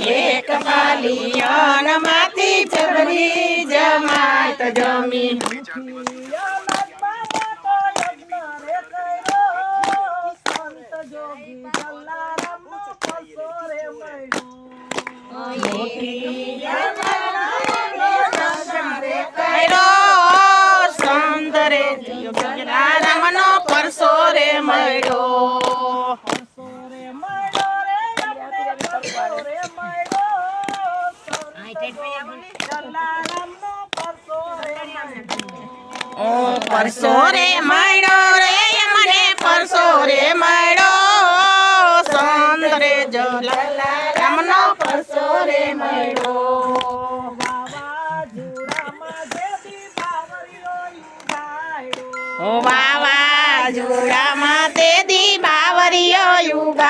એક બાલિયનમાંથી જબરી જમાત જમી. કર્યો ઓ પરસો રે માયડો રે, મને પરસો રે મળ્યો સુંદરે રામનો પરસો રે માયડો. ઓ બાવા જોડામાં તે દી બાવરીઓ યુગાડ્યો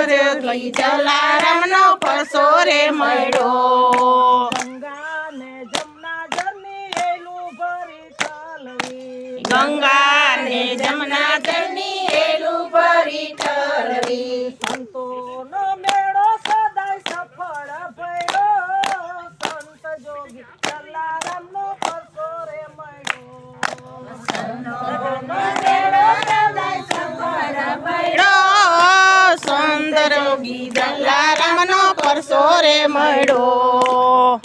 સંત જોગી જલારામ નો પરસો રે મળ્યો. ગંગા ને જમના જળની એલું ભરી ઠરવી સંતોનો જોગી જલારામ નો પરસો રે મળ્યો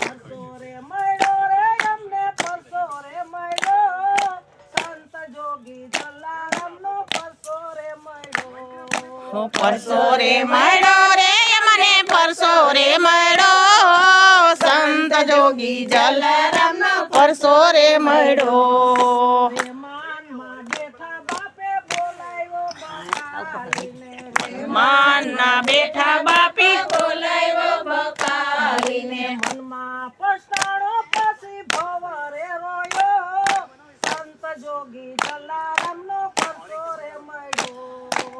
ઓ પરસો રે મળ્યો રે મને પરસો રે મળ્યો સંત જોગી જલારામનો પરસો રે મળ્યો માનમાં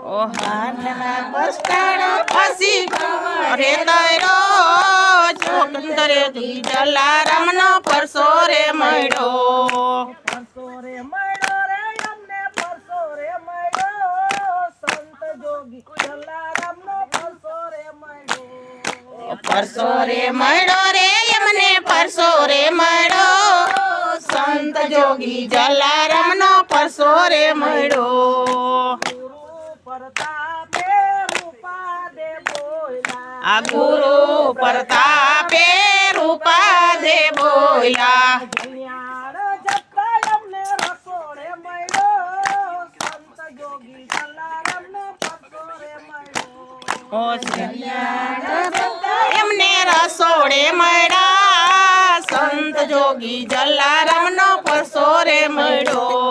મળ્યો ઓ હાથના પછી રે દયરો ચોકંદરે દી જલારામનો પરસો રે મળ્યો. પરસો રે મળ્યો રે અમને પરસો રે મળ્યો. સંત જોગી જલારામ નો પરસો રે મળ્યો. પરસો રે મળ્યો રે એમને પરસો રે મળ્યો. સંત જોગી જલારામનો પરસો રે મળ્યો. આ ગુરુ પ્રતાપે રૂપા દે બોલ્યા કલ્યાણ જપતા અમને રસોડે મળ્યો સંત જોગી જલારામ નો પરસો રે મળ્યો ઓ એમને રસોડે મળ્યા સંત જોગી જલારામનો પરસો રે મળ્યો